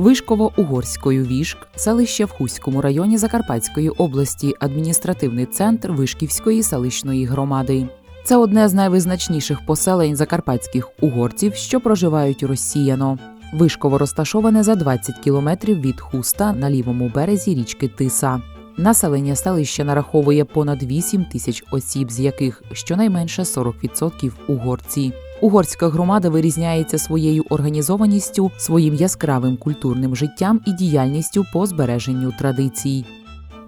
Вишково-Угорською Вішк, селище в Хуському районі Закарпатської області, адміністративний центр Вишківської селищної громади. Це одне з найвизначніших поселень закарпатських угорців, що проживають розсіяно. Вишково розташоване за 20 кілометрів від Хуста на лівому березі річки Тиса. Населення селища нараховує понад 8 тисяч осіб, з яких щонайменше 40% угорці. Угорська громада вирізняється своєю організованістю, своїм яскравим культурним життям і діяльністю по збереженню традицій.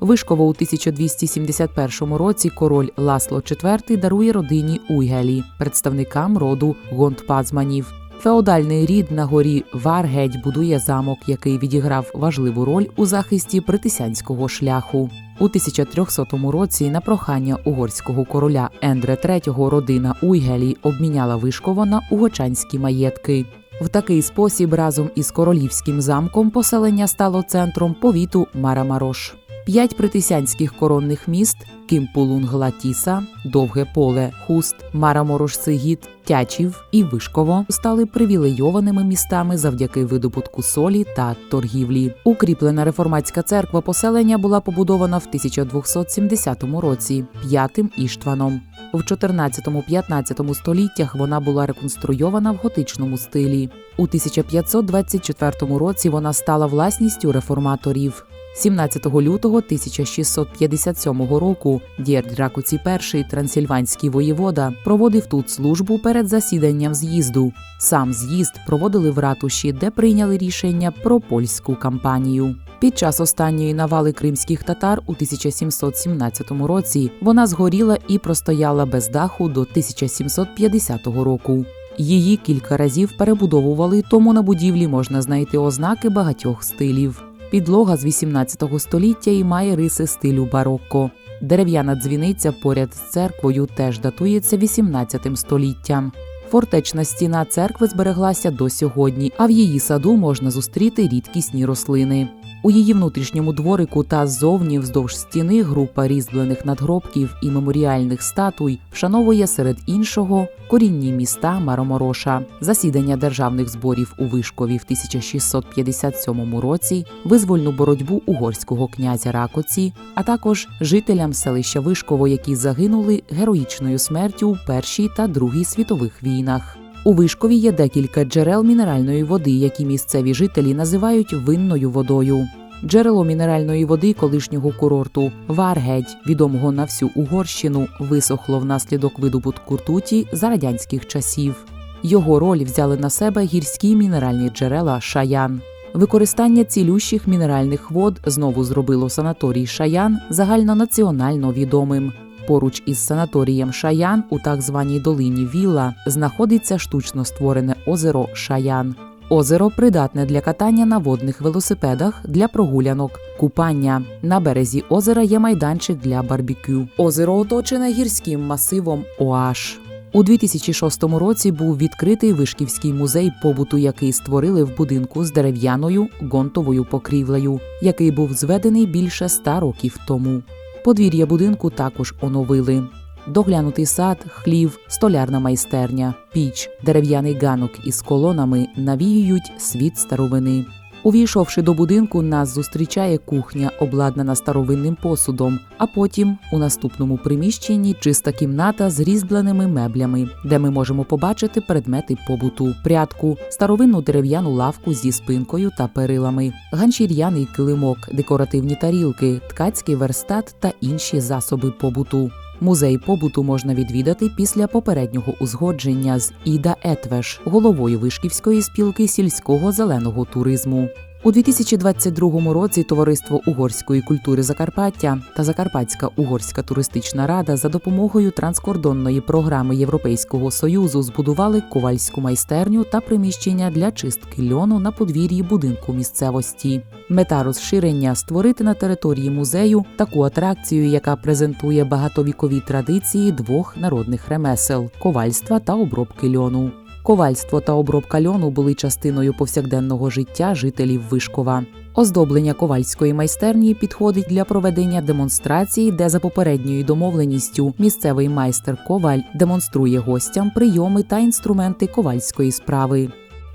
Вишково у 1271 році король Ласло IV дарує родині Уйгелі, представникам роду Гонтпазманів. Феодальний рід на горі Варгедь будує замок, який відіграв важливу роль у захисті притисянського шляху. У 1300 році на прохання угорського короля Ендре III родина Уйгелі обміняла Вишково на угочанські маєтки. В такий спосіб разом із королівським замком поселення стало центром повіту Марамарош. П'ять притисянських коронних міст Кимпулунглатіса, Довге Поле, Хуст, Мараморошсигіт, Тячів і Вишково стали привілейованими містами завдяки видобутку солі та торгівлі. Укріплена реформатська церква поселення була побудована в 1270 році п'ятим Іштваном. В 14-15 століттях вона була реконструйована в готичному стилі. У 1524 році вона стала власністю реформаторів. 17 лютого 1657 року Дєрдь Ракуці І, трансильванський воєвода, проводив тут службу перед засіданням з'їзду. Сам з'їзд проводили в ратуші, де прийняли рішення про польську кампанію. Під час останньої навали кримських татар у 1717 році вона згоріла і простояла без даху до 1750 року. Її кілька разів перебудовували, тому на будівлі можна знайти ознаки багатьох стилів. Підлога з 18 століття і має риси стилю барокко. Дерев'яна дзвіниця поряд з церквою теж датується 18 століттям. Фортечна стіна церкви збереглася до сьогодні, а в її саду можна зустріти рідкісні рослини. У її внутрішньому дворику та ззовні вздовж стіни група різьблених надгробків і меморіальних статуй вшановує серед іншого корінні міста Маромороша, засідання державних зборів у Вишкові в 1657 році, визвольну боротьбу угорського князя Ракоці, а також жителям селища Вишково, які загинули героїчною смертю у Першій та Другій світових війнах. У Вишкові є декілька джерел мінеральної води, які місцеві жителі називають винною водою. Джерело мінеральної води колишнього курорту Варгедь, відомого на всю Угорщину, висохло внаслідок видобутку ртуті за радянських часів. Його роль взяли на себе гірські мінеральні джерела Шаян. Використання цілющих мінеральних вод знову зробило санаторій Шаян загальнонаціонально відомим. Поруч із санаторієм Шаян у так званій долині Вілла знаходиться штучно створене озеро Шаян. Озеро придатне для катання на водних велосипедах для прогулянок, купання. На березі озера є майданчик для барбекю. Озеро оточене гірським масивом Оаш. У 2006 році був відкритий Вишківський музей побуту, який створили в будинку з дерев'яною гонтовою покрівлею, який був зведений більше ста років тому. Подвір'я будинку також оновили. Доглянутий сад, хлів, столярна майстерня, піч, дерев'яний ганок із колонами навіюють світ старовини. Увійшовши до будинку, нас зустрічає кухня, обладнана старовинним посудом. А потім у наступному приміщенні чиста кімната з різьбленими меблями, де ми можемо побачити предмети побуту, прядку, старовинну дерев'яну лавку зі спинкою та перилами, ганчір'яний килимок, декоративні тарілки, ткацький верстат та інші засоби побуту. Музей побуту можна відвідати після попереднього узгодження з Іда Етвеш, головою Вишківської спілки сільського зеленого туризму. У 2022 році Товариство угорської культури Закарпаття та Закарпатська угорська туристична рада за допомогою транскордонної програми Європейського союзу збудували ковальську майстерню та приміщення для чистки льону на подвір'ї будинку місцевості. Мета розширення створити на території музею таку атракцію, яка презентує багатовікові традиції двох народних ремесел ковальства та обробки льону. Ковальство та обробка льону були частиною повсякденного життя жителів Вишкова. Оздоблення ковальської майстерні підходить для проведення демонстрації, де за попередньою домовленістю місцевий майстер коваль демонструє гостям прийоми та інструменти ковальської справи.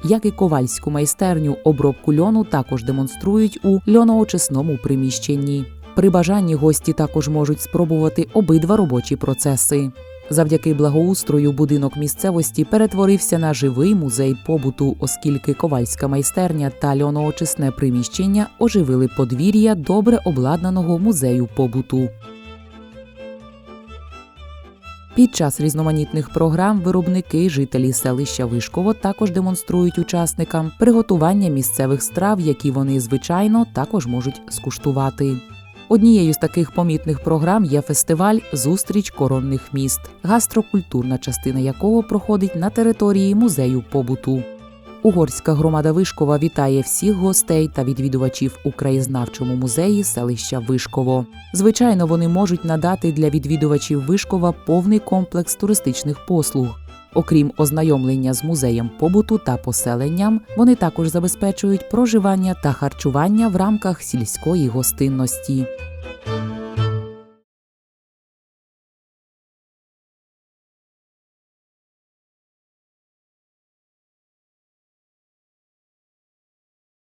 Як і ковальську майстерню, обробку льону також демонструють у льоноочисному приміщенні. При бажанні гості також можуть спробувати обидва робочі процеси. Завдяки благоустрою будинок місцевості перетворився на живий музей побуту, оскільки ковальська майстерня та льоноочисне приміщення оживили подвір'я добре обладнаного музею побуту. Під час різноманітних програм виробники, жителі селища Вишково також демонструють учасникам приготування місцевих страв, які вони звичайно також можуть скуштувати. Однією з таких помітних програм є фестиваль Зустріч коронних міст, гастрокультурна частина якого проходить на території музею побуту. Угорська громада Вишкова вітає всіх гостей та відвідувачів у краєзнавчому музеї селища Вишково. Звичайно, вони можуть надати для відвідувачів Вишкова повний комплекс туристичних послуг. Окрім ознайомлення з музеєм побуту та поселенням, вони також забезпечують проживання та харчування в рамках сільської гостинності.